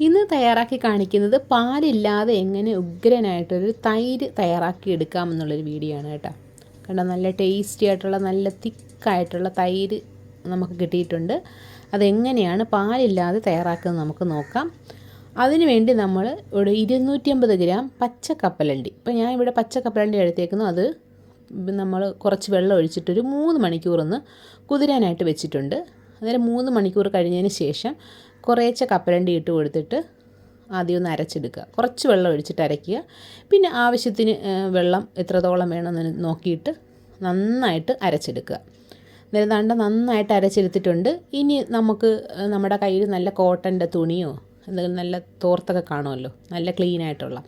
ഇന്ന് തയ്യാറാക്കി കാണിക്കുന്നത് പാലില്ലാതെ എങ്ങനെ ഉഗ്രനായിട്ടൊരു തൈര് തയ്യാറാക്കി എടുക്കാം എടുക്കാമെന്നുള്ളൊരു വീഡിയോ ആണ് കേട്ടോ. കണ്ടോ നല്ല ടേസ്റ്റി ആയിട്ടുള്ള നല്ല തിക്കായിട്ടുള്ള തൈര് നമുക്ക് കിട്ടിയിട്ടുണ്ട്. അതെങ്ങനെയാണ് പാലില്ലാതെ തയ്യാറാക്കുന്നത് നമുക്ക് നോക്കാം. അതിനു വേണ്ടി നമ്മൾ ഇവിടെ ഇരുന്നൂറ്റി ഗ്രാം പച്ചക്കപ്പലണ്ടി. കപ്പലണ്ടി ഇപ്പം ഞാൻ ഇവിടെ പച്ചക്കപ്പലണ്ടി എടുത്തേക്കുന്നു. അത് നമ്മൾ കുറച്ച് വെള്ളം ഒഴിച്ചിട്ടൊരു മൂന്ന് മണിക്കൂറൊന്ന് കുതിരാനായിട്ട് വെച്ചിട്ടുണ്ട്. അന്നേരം മൂന്ന് മണിക്കൂർ കഴിഞ്ഞതിന് ശേഷം കുറേശ്ശെ കപ്പലണ്ടി ഇട്ട് കൊടുത്തിട്ട് ആദ്യം ഒന്ന് അരച്ചെടുക്കുക. കുറച്ച് വെള്ളം ഒഴിച്ചിട്ട് അരയ്ക്കുക. പിന്നെ ആവശ്യത്തിന് വെള്ളം എത്രത്തോളം വേണമെന്ന് നോക്കിയിട്ട് നന്നായിട്ട് അരച്ചെടുക്കുക. അന്നേരം ദണ്ട നന്നായിട്ട് അരച്ചെടുത്തിട്ടുണ്ട്. ഇനി നമുക്ക് നമ്മുടെ കയ്യിൽ നല്ല കോട്ടന്റെ തുണിയോ എന്തെങ്കിലും നല്ല തോർത്തൊക്കെ കാണുമല്ലോ നല്ല ക്ലീൻ ആയിട്ടുള്ള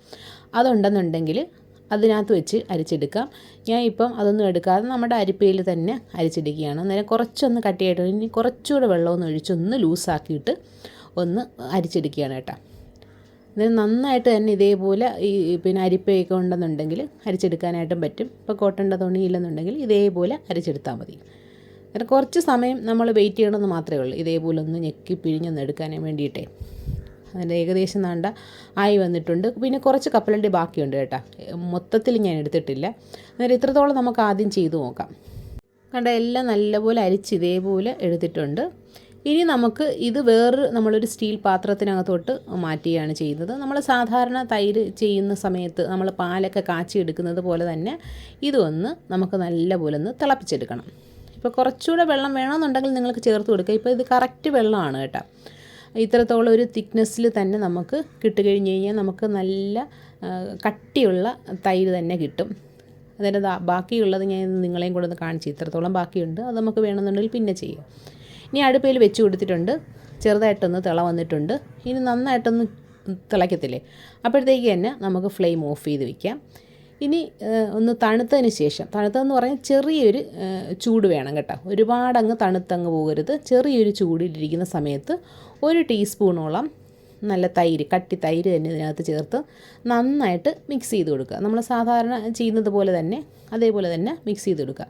അതുണ്ടെന്നുണ്ടെങ്കിൽ അതിനകത്ത് വെച്ച് അരിച്ചെടുക്കാം. ഞാൻ ഇപ്പം അതൊന്നും എടുക്കാതെ നമ്മുടെ അരിപ്പയിൽ തന്നെ അരിച്ചെടുക്കുകയാണ്. അന്നേരം കുറച്ചൊന്ന് കട്ടിയായിട്ട് ഇനി കുറച്ചുകൂടെ വെള്ളമൊന്ന് ഒഴിച്ചൊന്ന് ലൂസാക്കിയിട്ട് ഒന്ന് അരിച്ചെടുക്കുകയാണ് കേട്ടോ. അന്നേരം നന്നായിട്ട് തന്നെ ഇതേപോലെ ഈ പിന്നെ അരിപ്പയൊക്കെ ഉണ്ടെന്നുണ്ടെങ്കിൽ അരിച്ചെടുക്കാനായിട്ടും പറ്റും. ഇപ്പോൾ കോട്ടന്റെ തുണിയില്ലെന്നുണ്ടെങ്കിൽ ഇതേപോലെ അരിച്ചെടുത്താൽ മതി. അന്നേരം കുറച്ച് സമയം നമ്മൾ വെയിറ്റ് ചെയ്യണമെന്ന് മാത്രമേ ഉള്ളൂ. ഇതേപോലെ ഒന്ന് ഞെക്കി പിഴിഞ്ഞൊന്ന് എടുക്കാൻ വേണ്ടിയിട്ടേ. അതിന്റെ ഏകദേശം നാണ്ട ആയി വന്നിട്ടുണ്ട്. പിന്നെ കുറച്ച് കപ്പലണ്ടി ബാക്കിയുണ്ട് കേട്ടോ. മൊത്തത്തിൽ ഞാൻ എടുത്തിട്ടില്ല. അന്നേരം ഇത്രത്തോളം നമുക്ക് ആദ്യം ചെയ്തു നോക്കാം. കണ്ട എല്ലാം നല്ലപോലെ അരിച്ച് ഇതേപോലെ എടുത്തിട്ടുണ്ട്. ഇനി നമുക്ക് ഇത് വേറൊരു നമ്മളൊരു സ്റ്റീൽ പാത്രത്തിനകത്തോട്ട് മാറ്റുകയാണ് ചെയ്യുന്നത്. നമ്മൾ സാധാരണ തൈര് ചെയ്യുന്ന സമയത്ത് നമ്മൾ പാലൊക്കെ കാച്ചി എടുക്കുന്നത് പോലെ തന്നെ ഇതൊന്ന് നമുക്ക് നല്ലപോലെ ഒന്ന് തിളപ്പിച്ചെടുക്കണം. ഇപ്പോൾ കുറച്ചുകൂടെ വെള്ളം വേണമെന്നുണ്ടെങ്കിൽ നിങ്ങൾക്ക് ചേർത്ത് കൊടുക്കുക ഇപ്പോൾ ഇത് കറക്റ്റ് വെള്ളമാണ് കേട്ടോ. ഇത്രത്തോളം ഒരു തിക്നെസ്സിൽ തന്നെ നമുക്ക് കിട്ടുകഴിഞ്ഞ് കഴിഞ്ഞാൽ നമുക്ക് നല്ല കട്ടിയുള്ള തൈര് തന്നെ കിട്ടും. അതിന്റെ ബാക്കിയുള്ളത് ഞാൻ നിങ്ങളെയും കൂടെ ഒന്ന് കാണിച്ചു ഇത്രത്തോളം ബാക്കിയുണ്ട്. അത് നമുക്ക് വേണമെന്നുണ്ടെങ്കിൽ പിന്നെ ചെയ്യാം. ഇനി അടുപ്പയിൽ വെച്ച് കൊടുത്തിട്ടുണ്ട്. ചെറുതായിട്ടൊന്ന് തിള വന്നിട്ടുണ്ട്. ഇനി നന്നായിട്ടൊന്ന് തിളയ്ക്കത്തില്ലേ? അപ്പോഴത്തേക്ക് തന്നെ നമുക്ക് ഫ്ലെയിം ഓഫ് ചെയ്ത് വയ്ക്കാം ഇനി ഒന്ന് തണുത്തതിന് ശേഷം തണുത്തതെന്ന് പറഞ്ഞാൽ ചെറിയൊരു ചൂട് വേണം കേട്ടോ. ഒരുപാടങ്ങ് തണുത്തങ്ങ് പോകരുത്. ചെറിയൊരു ചൂടിലിരിക്കുന്ന സമയത്ത് ഒരു ടീസ്പൂണോളം നല്ല തൈര് കട്ടി തൈര് തന്നെ ഇതിനകത്ത് ചേർത്ത് നന്നായിട്ട് മിക്സ് ചെയ്ത് കൊടുക്കുക. നമ്മൾ സാധാരണ ചെയ്യുന്നത് പോലെ തന്നെ അതേപോലെ തന്നെ മിക്സ് ചെയ്ത് കൊടുക്കുക.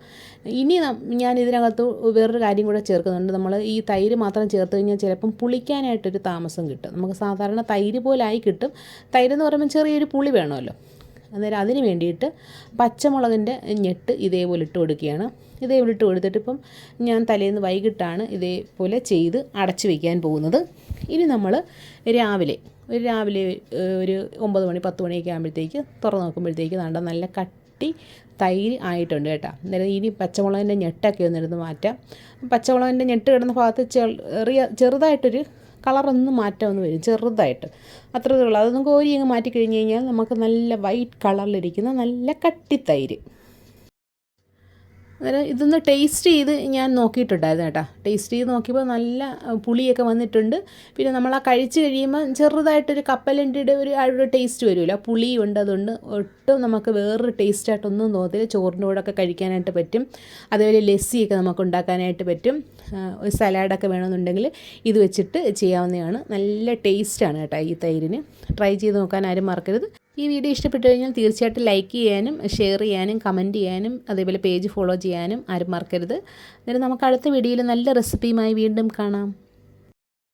ഇനി ഞാൻ ഇതിനകത്ത് വേറൊരു കാര്യം കൂടെ ചേർക്കുന്നുണ്ട്. നമ്മൾ ഈ തൈര് മാത്രം ചേർത്ത് കഴിഞ്ഞാൽ ചിലപ്പം പുളിക്കാനായിട്ടൊരു താമസം കിട്ടും. നമുക്ക് സാധാരണ തൈര് പോലായി കിട്ടും. തൈര് എന്ന് പറയുമ്പോൾ ചെറിയൊരു പുളി വേണമല്ലോ. അന്നേരം അതിന് വേണ്ടിയിട്ട് പച്ചമുളകിന്റെ ഞെട്ട് ഇതേപോലെ ഇട്ട് കൊടുക്കുകയാണ്. ഇതേപോലെ ഇട്ട് കൊടുത്തിട്ട് ഇപ്പം ഞാൻ തലേന്ന് വൈകിട്ടാണ് ഇതേപോലെ ചെയ്ത് അടച്ചു വയ്ക്കാൻ പോകുന്നത്. ഇനി നമ്മൾ രാവിലെ ഒരു രാവിലെ ഒരു ഒമ്പത് മണി പത്ത് മണിയൊക്കെ ആകുമ്പോഴത്തേക്ക് തുറന്ന് നോക്കുമ്പോഴത്തേക്ക് നല്ല നല്ല കട്ടി തൈര് ആയിട്ടുണ്ട് കേട്ടോ. അന്നേരം ഇനി പച്ചമുളകിന്റെ ഞെട്ടൊക്കെ ഒന്ന് എടുത്ത് മാറ്റാം. പച്ചമുളകിന്റെ ഞെട്ട് കിടന്ന ഭാഗത്ത് ചെറിയ ചെറുതായിട്ടൊരു കളറൊന്ന് മാറ്റമൊന്ന് വരും ചെറുതായിട്ട്. അത്രേ ഉള്ളൂ. അതൊന്നും കോരി അങ്ങ് മാറ്റി കഴിഞ്ഞ് കഴിഞ്ഞാൽ നമുക്ക് നല്ല വൈറ്റ് കളറിലിരിക്കുന്ന നല്ല കട്ടിത്തൈര് അന്നേരം ഇതൊന്ന് ടേസ്റ്റ് ചെയ്ത് ഞാൻ നോക്കിയിട്ടുണ്ടായിരുന്നു കേട്ടോ. ടേസ്റ്റ് ചെയ്ത് നോക്കിയപ്പോൾ നല്ല പുളിയൊക്കെ വന്നിട്ടുണ്ട്. പിന്നെ നമ്മൾ ആ കഴിച്ച് കഴിയുമ്പോൾ ചെറുതായിട്ടൊരു കപ്പലണ്ടിയുടെ ഒരു ഒരു ടേസ്റ്റ് വരുമല്ലോ. പുളിയുണ്ട് അതുകൊണ്ട് ഒട്ടും നമുക്ക് വേറൊരു ടേസ്റ്റായിട്ടൊന്നും തോന്നത്തില്ല. ചോറിന്റെ കൂടെ ഒക്കെ കഴിക്കാനായിട്ട് പറ്റും. അതേപോലെ ലസ്സിയൊക്കെ നമുക്ക് ഉണ്ടാക്കാനായിട്ട് പറ്റും. ഒരു സലാഡൊക്കെ വേണമെന്നുണ്ടെങ്കിൽ ഇത് വെച്ചിട്ട് ചെയ്യാവുന്നതാണ്. നല്ല ടേസ്റ്റാണ് കേട്ടോ ഈ തൈരിന്. ട്രൈ ചെയ്ത് നോക്കാൻ ആരും മറക്കരുത്. ഈ വീഡിയോ ഇഷ്ടപ്പെട്ടു കഴിഞ്ഞാൽ തീർച്ചയായിട്ടും ലൈക്ക് ചെയ്യാനും ഷെയർ ചെയ്യാനും കമന്റ് ചെയ്യാനും അതേപോലെ പേജ് ഫോളോ ചെയ്യാനും ആരും മറക്കരുത്. എന്നിട്ട് നമുക്ക് അടുത്ത വീഡിയോയിൽ നല്ല റെസിപ്പിയുമായി വീണ്ടും കാണാം.